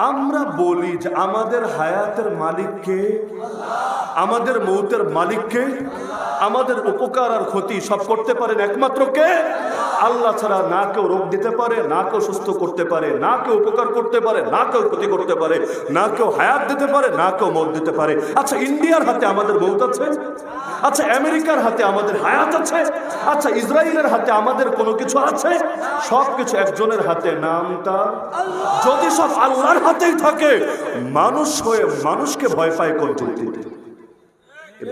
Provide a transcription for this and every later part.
আমরা বলি যে আমাদের হায়াতের মালিককে আমাদের মৌতের মালিককে আমাদের উপকার আর ক্ষতি সব করতে পারেন একমাত্র কে? আল্লাহ ছাড়া না কেউ রোগ দিতে পারে, না কেউ সুস্থ করতে পারে, না কেউ উপকার করতে পারে, না কেউ ক্ষতি করতে পারে, না কেউ হায়াত দিতে পারে, না কেউ মত দিতে পারে। আচ্ছা ইন্ডিয়ার হাতে আমাদের মৌত আছে? আচ্ছা আমেরিকার হাতে আমাদের হায়াত আছে? আচ্ছা ইসরায়েলের হাতে আমাদের কোনো কিছু আছে? সব কিছু একজনের হাতে, নামটা? যদি সব আল্লাহর হাতেই থাকে, মানুষ হয়ে মানুষকে ভয় পায় কোন যুক্তিতে?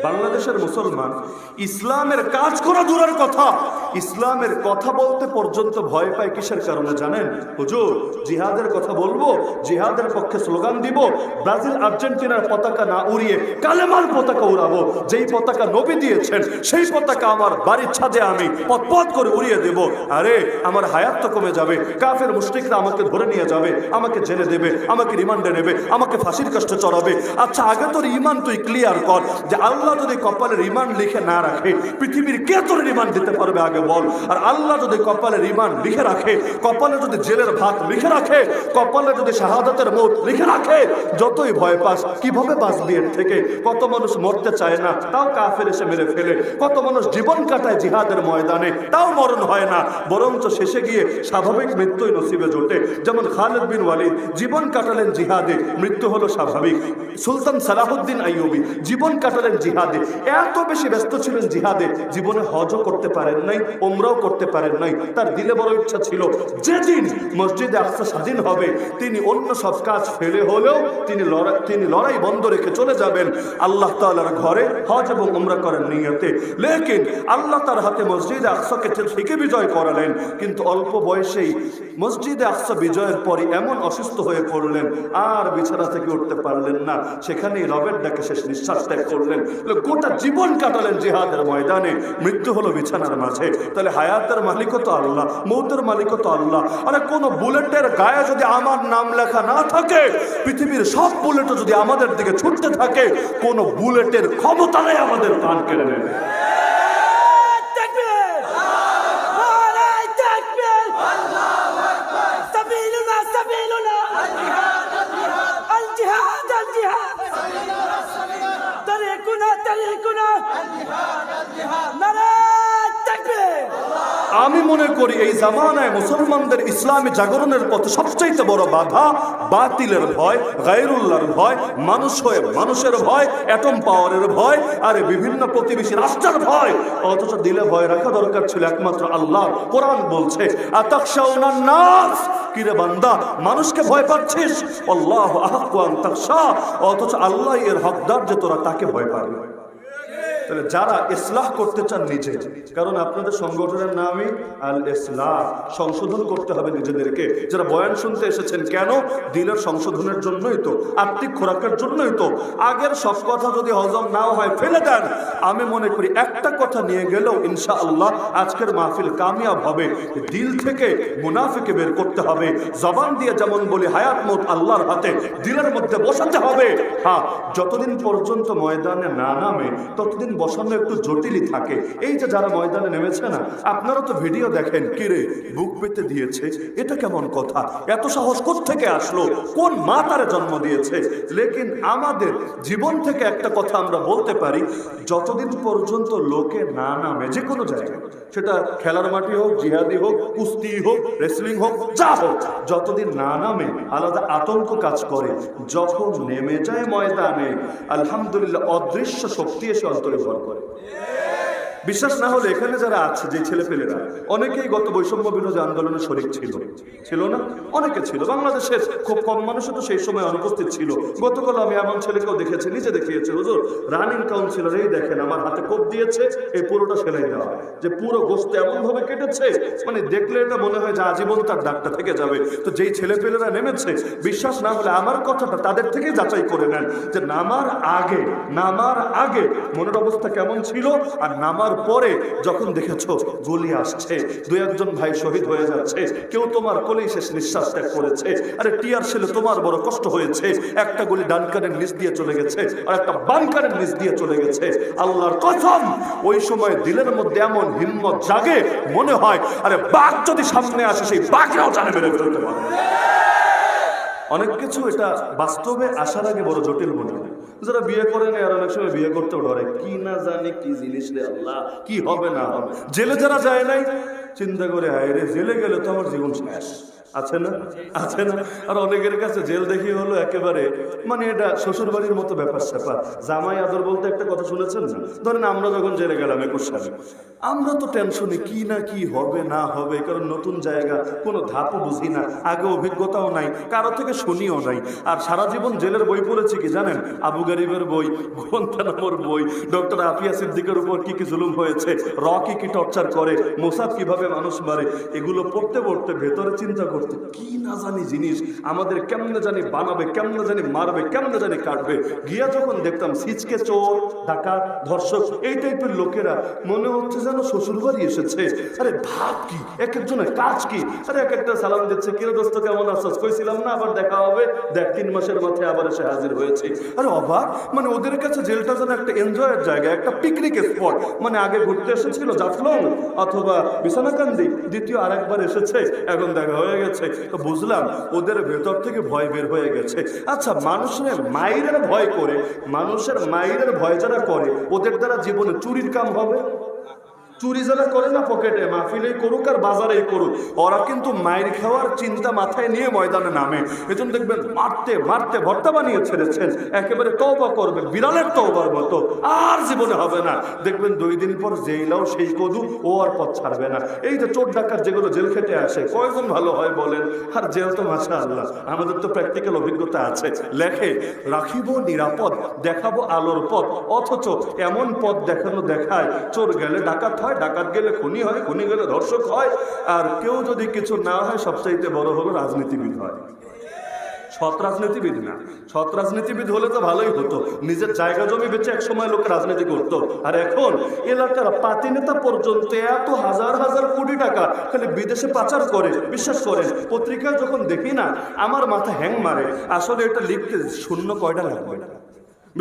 বাংলাদেশের মুসলমান, ইসলামের কাজ করা দূরের কথা। ইসলামের কথা বলতে পর্যন্ত ভয় পায় কিসের কারণে জানেন? হুজুর, জিহাদের কথা বলব, জিহাদের পক্ষে স্লোগান দিব, ব্রাজিল, আর্জেন্টিনার পতাকা না উড়িয়ে কালেমার পতাকা উড়াবো। যেই পতাকা নবী দিয়েছেন, সেই পতাকা আমার বাড়ির ছাদে আমি পথ পথ করে উড়িয়ে দেব। আরে, আমার হায়াত তো কমে যাবে। কাফের মুশরিকরা আমাকে ধরে নিয়ে যাবে, আমাকে জেনে দেবে, আমাকে রিমান্ডে নেবে, আমাকে ফাঁসির কষ্ট চড়াবে। আচ্ছা আগে তোর ইমান তুই ক্লিয়ার কর যে আল্লাহ যদি কপালে রিমান্ড লিখে না রাখে, পৃথিবীর কে তোর রিমান্ড দিতে পারবে আগে বল। আর আল্লাহ যদি কপালে রিমান্ড লিখে রাখে, কপালে যদি জেলের ভাত লিখে রাখে, কপালে যদি শাহাদাতের মত লিখে রাখে, যতই ভয় পাস, কীভাবে বাঁচবি এর থেকে? কত মানুষ মরতে চায় না, তাও কাফের এসে মেরে ফেলে। কত মানুষ জীবন কাটায় জিহাদের ময়দানে, তাও মরণ হয় না। বরঞ্চ শেষে গিয়ে স্বাভাবিক মৃত্যুই নসিবে জোটে। যেমন খালেদ বিন ওয়ালিদ, জীবন কাটালেন জিহাদে, মৃত্যু হলো স্বাভাবিক। সুলতান সালাহুদ্দিন আইয়ুবী, জীবন কাটালেন জিহাদে। এত বেশি ব্যস্ত ছিলেন জিহাদে, জীবনে হজও করতে পারেন নাই ওমরাও করতে পারেন নাই। তার দিলে বড় ইচ্ছা ছিল, যেদিন মসজিদে আকসা স্বাধীন হবে, তিনি অন্য সব কাজ ফেলে হলেও তিনি লড়াই তিনি লড়াই বন্ধ রেখে চলে যাবেন। আল্লাহ তাআলার ঘরে হজ এবং উমরা করার নিয়তে। লেকিন আল্লাহ তার হাতে মসজিদে আকসাকে থেকে বিজয় করালেন। কিন্তু অল্প বয়সেই মসজিদে আকসা বিজয়ের পরে এমন অসুস্থ হয়ে পড়লেন, আর বিছানা থেকে উঠতে পারলেন না। সেখানেই রবের ডাকে শেষ নিঃশ্বাস ত্যাগ করলেন। গোটা জীবন কাটালেন জেহাদের ময়দানে। মৃত্যু হলো বিছানার মাঝে। তাহলে হায়াতের মালিকও তো আল্লাহ, মৌতের মালিকও তো আল্লাহ। আরে কোন বুলেটের গায়ে যদি আমার নাম লেখা না থাকে, পৃথিবীর সব বুলেটও যদি আমাদের দিকে ছুটতে থাকে, কোন বুলেটের ক্ষমতা নেই আমাদের প্রাণ কেড়ে নেবে। করি এই জামানায় মুসলমানদের ইসলামী জাগরণের পথে সবচাইতে বড় বাধা বাতিলের ভয়, গায়রুল্লাহর ভয়, মানুষ হয়ে মানুষের ভয় অ্যাটম পাওয়ারের ভয়, আর বিভিন্ন প্রতিবেশী রাষ্ট্রের ভয়। অথচ দিলে ভয় রাখা দরকার ছিল একমাত্র আল্লাহ কোরআন বলছে কিরে বান্দা, মানুষকে ভয় পাচ্ছিস? আল্লাহ তাকশা অথচ আল্লাহ এর হকদার যে তোরা তাকে ভয় পাবি। তাহলে যারা ইসলাহ করতে চান নিজে, কারণ আপনাদের সংগঠনের নামই আল ইসলাহ সংশোধন করতে হবে নিজেদেরকে। যারা বয়ান শুনতে এসেছেন, কেন? দিলের সংশোধনের জন্যই তো আর্থিক খোরাকের জন্যই তো। আগের সব কথা যদি হজম নাও হয়, ফেলে দেন। আমি মনে করি একটা কথা নিয়ে গেলেও ইনশা আল্লাহ আজকের মাহফিল কামিয়াব হবে। দিল থেকে মুনাফিকে বের করতে হবে। জবান দিয়ে যেমন বলি, হায়াত মত আল্লাহর হাতে, দিলের মধ্যে বসাতে হবে। হ্যাঁ যতদিন পর্যন্ত ময়দানে না নামে, ততদিন বসানো একটু জটিলই থাকে। এই যে যারা ময়দানে নেমেছে না, আপনারা তো ভিডিও দেখেন। কিরে, বুক পেতে দিয়েছে? এটা কেমন কথা? এত সাহস থেকে আসলো? কোন মা তারে জন্ম দিয়েছে? লেকিন আমাদের জীবন থেকে একটা কথা আমরা বলতে পারি, যতদিন পর্যন্ত লোকে না নামে, যে কোনো জায়গায়, সেটা খেলার মাটি হোক, জিহাদি হোক, কুস্তি হোক রেসলিং হোক, যা হোক, যতদিন না নামে, আলাদা আতঙ্ক কাজ করে। যখন নেমে যায় ময়দানে, আলহামদুলিল্লাহ, অদৃশ্য শক্তি এসে অন্তরে করে। বিশ্বাস না হলে এখানে যারা আছে, যে ছেলেপেলেরা, অনেকেই গত বৈষম্য বিরোধী আন্দোলনে শরিক ছিল। ছিল না? অনেকে ছিল। বাংলাদেশের খুব কম মানুষও তো সেই সময় অনুপস্থিত ছিল। গতকাল আমি এমন ছেলেকেও দেখেছি, নিজে দেখিয়েছি। হুজুর রানিং কাউন্সিলর এই দেখেন, আমার হাতে কোপ দিয়েছে, এই পুরোটা সেলাই দেওয়া। যে পুরো গোস্ত এমন ভাবে কেটেছে মানে দেখলে এটা মনে হয় যে আজীবন তার ডাকটা থেকে যাবে। তো যেই ছেলেপেলেরা নেমেছে, বিশ্বাস না হলে আমার কথাটা তাদের থেকে যাচাই করে নেন যে নামার আগে নামার আগে মনের অবস্থা কেমন ছিল আর নামার পরে যখন দেখেছ গুলি আসছে দু একজন ভাই শহীদ হয়ে যাচ্ছে, কেউ তোমার কোলেই শেষ নিঃশ্বাস ত্যাগ করেছে, আরে টিয়ার ছেলে তোমার বড় কষ্ট হয়েছে, একটা গুলি ডান কানের নিচ দিয়ে চলে গেছে, আর একটা বাম কানের নিচ দিয়ে চলে গেছে। আল্লাহর কসম, ওই সময় দিলের মধ্যে এমন হিম্মত জাগে, মনে হয়, আরে বাঘ যদি সামনে আসে, সেই বাঘরাও জানে মেরে ফেলতে পারে। অনেক কিছু এটা বাস্তবে আসার আগে বড় জটিল মনে হয়। যারা বিয়ে করে না আর অনেক সময় বিয়ে করতেও ডরে কি না জানে কি জিনিস রে আল্লাহ, কি হবে না? হবে জেলে যারা যায় নাই, চিন্তা করে হায় রে, জেলে গেলে তো আমার জীবন শেষ। আছে না? আছে না? আর অনেকের কাছে জেল দেখি হলো একেবারে মানে এটা শ্বশুর বাড়ির মতো ব্যাপার স্যাপার। জামাই আদর বলতে একটা কথা শুনেছেন না? ধরেন আমরা যখন জেলে গেলাম একুশ সালে, আমরা তো টেনশনে কি না কি হবে, না হবে, কারণ নতুন জায়গা, কোনো ধাপও বুঝি না, আগে অভিজ্ঞতাও নাই, কারও থেকে শুনিও নাই। আর সারা জীবন জেলের বই পড়েছি কি জানেন? আবু গরিবের বই গোন্তানামোর বই, ডক্টর আফিয়া সিদ্দিকের উপর কি কি জুলুম হয়েছে র কি কি টর্চার করে, মোসাদ কীভাবে মানুষ মারে, এগুলো পড়তে পড়তে ভেতরে চিন্তা করতে কি না জানি জিনিস, আমাদের কেমনে জানি বানাবে, কেমনে জানি মারবে, কেমনে জানি কাটবে। গিয়া যখন দেখতাম সিচকে চোর, ডাকাত, ধর্ষক, এই টাইপের লোকেরা, মনে হচ্ছে যেন শ্বশুর বাড়ি এসেছে। আরে ভাব কি? এক একজনের কাজ কি? আরে এক একটা সালাম দিচ্ছে, কিরে দোস্ত, কেমন আছো কইছিলাম, না, আবার দেখা হবে। দেখ, তিন মাসের মাথায় আবার এসে হাজির হয়েছে। আরে অবাক মানে ওদের কাছে জেলটা যেন একটা এনজয়ের জায়গা, একটা পিকনিক স্পট মানে আগে ঘুরতে এসেছিল জাফলং, অথবা বিছানাকান্দি, দ্বিতীয় আরেকবার এসেছে, এখন দেখা হয়ে গেছে। তো বুঝলাম ওদের ভেতর থেকে ভয় বের হয়ে গেছে। আচ্ছা মানুষের মায়ের ভয় করে, মানুষের মায়ের ভয় যারা করে, ওদের দ্বারা জীবনে চুরির কাম হবে? চুরি যারা করে না পকেটে, মাহফিলেই করুক আর বাজারেই করুক, ওরা কিন্তু মায়ের খাওয়ার চিন্তা মাথায় নিয়ে ময়দানে নামে। এজন্য দেখবেন মারতে মারতে ভর্তা বানিয়ে ছেড়েছেন, একেবারে তওবা করবে, বিড়ালের তওবার মতো, আর জীবনে হবে না। দেখবেন দুই দিন পর জেলাও সেই কদু, ও আর পথ ছাড়বে না। এই যে চোর ডাকাত যেগুলো জেল খেটে আসে, কয়জন ভালো হয় বলেন? আর জেল তো মাসা আল্লাহ আমাদের তো প্র্যাকটিক্যাল অভিজ্ঞতা আছে। লেখে, রাখিব নিরাপদ, দেখাবো আলোর পথ, অথচ এমন পথ দেখানো দেখায়, চোর গেলে ডাকাত হয়, ডাকাত গেলে খুনি হয়, খুনি গেলে ধর্ষক হয়, আর কেউ যদি কিছু না হয়, সবচাইতে বড় হলো রাজনীতিবিদ হয়। সৎ রাজনীতিবিদ না। সৎ রাজনীতিবিদ হলে তো ভালোই হতো। নিজের জায়গা জমি বেচে এক সময় লোক রাজনীতি করতো। আর এখন এলাকার পাতি নেতা পর্যন্ত এত হাজার হাজার কোটি টাকা খালি বিদেশে পাচার করে, বিশ্বাস করেন। পত্রিকায় যখন দেখি না, আমার মাথা হ্যাং মারে। আসলে এটা লিখতে শূন্য কয়টা লাগবে?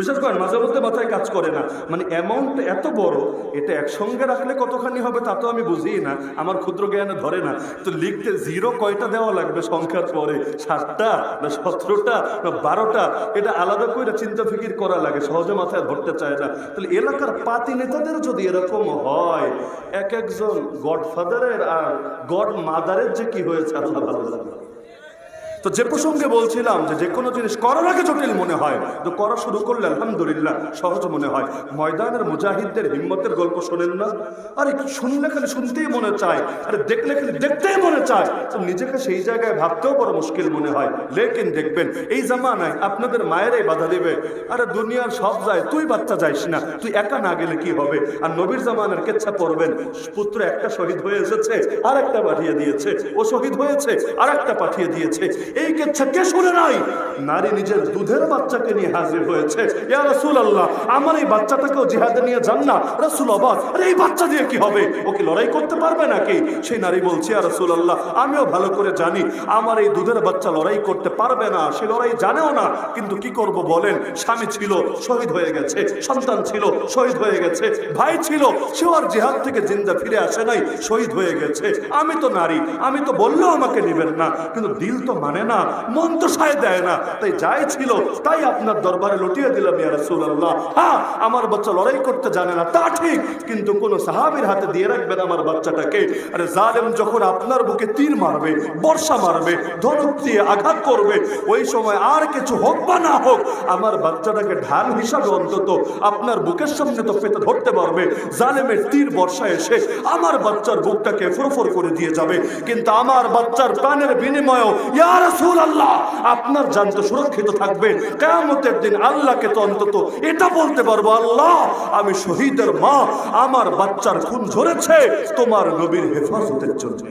বিশেষ করেন মাঝে মধ্যে মাথায় কাজ করে না। মানে অ্যামাউন্ট এত বড়, এটা একসঙ্গে রাখলে কতখানি হবে তা তো আমি বুঝি না, আমার ক্ষুদ্র জ্ঞানে ধরে না। তো লিখতে জিরো কয়টা দেওয়া লাগবে সংখ্যার পরে? সাতটা না সতেরোটা না বারোটা? এটা আলাদা করে চিন্তা ফিকির করা লাগে, সহজে মাথায় ধরতে চায় না। তাহলে এলাকার পাতি নেতাদের যদি এরকম হয়, এক একজন গডফাদারের আর গড মাদারের যে কি হয়েছে, আল্লাহ ভালো। তো যে প্রসঙ্গে বলছিলাম যে যে কোনো জিনিস করার আগে জটিল মনে হয়, তো করা শুরু করলে আলহামদুলিল্লাহ সহজ মনে হয়। ময়দানের মুজাহিদদের হিম্মতের গল্প শোনেন না? আরে শুনলে খালি শুনতেই মনে চায়, আরে দেখলে খালি দেখতেই মনে চায়। তো নিজেকে সেই জায়গায় ভাবতেও বড় মুশকিল মনে হয়। লেকিন দেখবেন, এই জামানায় আপনাদের মায়েরাই বাধা দেবে। আরে দুনিয়ার সব যায়, তুই বাচ্চা যাইস না, তুই একা না গেলে কি হবে? আর নবীর জামানের কেচ্ছা পড়বেন, পুত্র একটা শহীদ হয়ে এসেছে আর একটা পাঠিয়ে দিয়েছে, ও শহীদ হয়েছে আর একটা পাঠিয়ে দিয়েছে। এই কেচ্ছা কে শুনে নাই? নারী নিজের দুধের বাচ্চাকে নিয়ে হাজির হয়েছে। ইয়া আল্লাহ আমার এই বাচ্চাটাকেও জিহাদে নিয়ে যান না। অবাক আরে এই বাচ্চা দিয়ে কি হবে? ও কি লড়াই করতে পারবে নাকি? সেই নারী বলছে, ইয়া আল্লাহ আমিও ভালো করে জানি, আমার এই দুধের বাচ্চা লড়াই করতে পারবে না, সে লড়াই জানেও না। কিন্তু কি করব বলেন, স্বামী ছিল, শহীদ হয়ে গেছে, সন্তান ছিল, শহীদ হয়ে গেছে, ভাই ছিল, সেও আর জিহাদ থেকে জিন্দা ফিরে আসে নাই, শহীদ হয়ে গেছে। আমি তো নারী, আমি তো বললেও আমাকে নেবেন না। কিন্তু দিল তো মানে না, মন তো সায় দেয় না। তাই যাই ছিল, তাই আপনার দরবারে লুটিয়ে দিলাম ইয়া রাসূলুল্লাহ। হ্যাঁ আমার বাচ্চা লড়াই করতে জানে না, তা ঠিক, কিন্তু কোন সাহাবীর হাতে দিয়ে রাখবেন আমার বাচ্চাটাকে। আরে জালেম যখন আপনার বুকে তীর মারবে, বর্ষা মারবে, ধনুক দিয়ে আঘাত করবে, ওই সময় আর কিছু হোক বা না হোক, আমার বাচ্চাটাকে ঢাল হিসাবে অন্তত আপনার বুকের সামনে তো পেতে ধরতে পারবে। জালেমের তীর বর্ষা এসে আমার বাচ্চার বুকটাকে ফুরফুর করে দিয়ে যাবে। কিন্তু আমার বাচ্চার প্রাণের বিনিময়েও রাসূলুল্লাহ, আপনার জান তো সুরক্ষিত থাকবে। কেমতের দিন আল্লাহকে তো অন্তত এটা বলতে পারব, আল্লাহ, আমি শহীদের মা, আমার বাচ্চার খুন ঝরেছে, তোমার নবীর হেফাজতের জন্য।